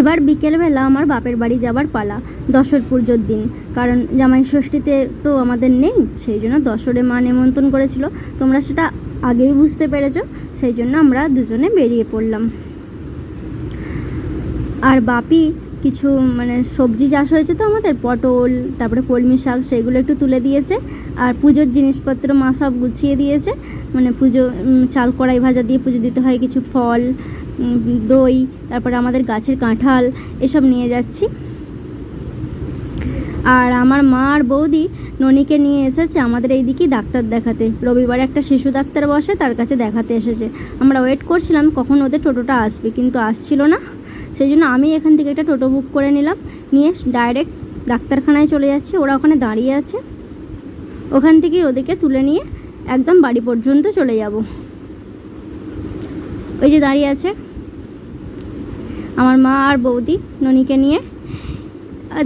এবার বিকেলবেলা আমার বাপের বাড়ি যাবার পালা দশর পুজোর দিন। কারণ জামাই ষষ্ঠীতে তো আমাদের নেই, সেই জন্য দশরে মা নেমন্ত্রণ করেছিল। তোমরা সেটা আগেই বুঝতে পেরেছ, সেই জন্য আমরা দুজনে বেরিয়ে পড়লাম। আর বাপি কিছু মানে সবজি চাষ হয়েছে তো আমাদের, পটল, তারপরে কলমি শাক, সেগুলো একটু তুলে দিয়েছে। আর পুজোর জিনিসপত্র মা সব গুছিয়ে দিয়েছে। মানে পুজো চাল কড়াই ভাজা দিয়ে পুজো দিতে হয়, কিছু ফল দই, তারপরে আমাদের গাছের কাঁঠাল, এসব নিয়ে যাচ্ছি। আর আমার মা আর বৌদি ননিকে নিয়ে এসেছে আমাদের এই দিকেই ডাক্তার দেখাতে। রবিবার একটা শিশু ডাক্তার বসে, তার কাছে দেখাতে এসেছে। আমরা ওয়েট করছিলাম কখন ওদের টোটোটা আসবে, কিন্তু আসছিল না। সেই জন্য আমি এখান থেকে একটা টোটো বুক করে নিলাম। নিয়ে ডাইরেক্ট ডাক্তারখানায় চলে যাচ্ছি, ওরা ওখানে দাঁড়িয়ে আছে। ওখান থেকে ওদেরকে তুলে নিয়ে একদম বাড়ি পর্যন্ত চলে যাব। ওই যে দাঁড়িয়ে আছে। আমার মা আর বৌদি ননিকে নিয়ে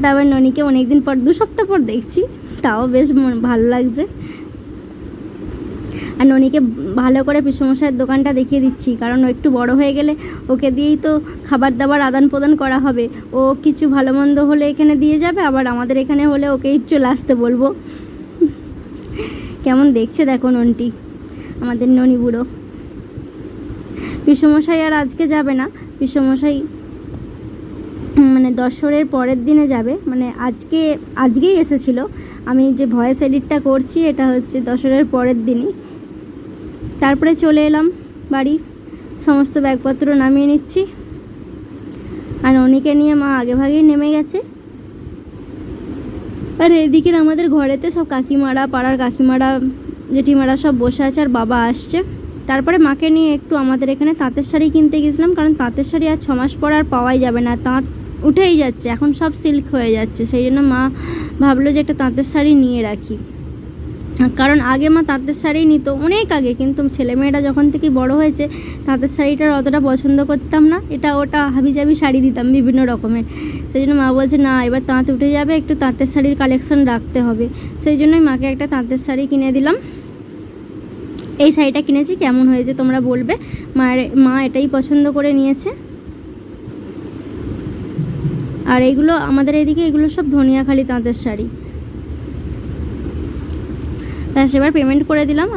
তারপর ননিকে অনেকদিন পর, দু সপ্তাহ পর দেখছি, তাও বেশ ভালো লাগছে। আর ননিকে ভালো করে পিসমশাইয়ের দোকানটা দেখিয়ে দিচ্ছি, কারণ ও একটু বড় হয়ে গেলে ওকে দিয়েই তো খাবার দাবার আদান প্রদান করা হবে। ও কিছু ভালো মন্দ হলে এখানে দিয়ে যাবে, আবার আমাদের এখানে হলে ওকেই চলে আসতে বলব। কেমন দেখছে দেখো ননটি, আমাদের ননি বুড়ো। পিসমশাই আর আজকে যাবে না, পিসমশাই মানে দশরের পরের দিনে যাবে। মানে আজকে, আজকেই এসেছিল। আমি যে ভয়েস এডিটটা করছি, এটা হচ্ছে দশরের পরের দিনই। তারপরে চলে এলাম বাড়ি। সমস্ত ব্যাগপত্র নামিয়ে নিচ্ছি। আর অনিকে নিয়ে মা আগে ভাগেই নেমে গেছে। আর এদিকে আমাদের ঘরেতে সব কাকিমারা, পাড়ার কাকিমারা, জেঠিমারা সব বসে আছে আর বাবা আসছে। তারপরে মাকে নিয়ে একটু আমাদের এখানে তাঁতের শাড়ি কিনতে গেছিলাম, কারণ তাঁতের শাড়ি আর ছ মাস পর আর পাওয়াই যাবে না। তাঁত উঠেই যাচ্ছে, এখন সব সিল্ক হয়ে যাচ্ছে। সেই জন্য মা ভাবলো যে একটা তাঁতের শাড়ি নিয়ে রাখি। কারণ আগে মা তাঁতের শাড়ি নিত অনেক আগে, কিন্তু ছেলেমেয়েরা যখন থেকে বড় হয়েছে, তাঁতের শাড়িটার অতটা পছন্দ করতাম না। এটা ওটা হাবিজাবি শাড়ি দিতাম বিভিন্ন রকমের। সেই জন্য মা বলছে, না, এবার তাঁত উঠে যাবে, একটু তাঁতের শাড়ির কালেকশন রাখতে হবে। সেই জন্যই মাকে একটা তাঁতের শাড়ি কিনে দিলাম। এই শাড়িটা কিনেছি, কেমন হয়েছে তোমরা বলবে। মায়ের, মা এটাই পছন্দ করে নিয়েছে। আর এইগুলো আমাদের এদিকে এগুলো সব ধনিয়াখালি তাঁতের শাড়ি। ব্যাস এবার পেমেন্ট করে দিলাম।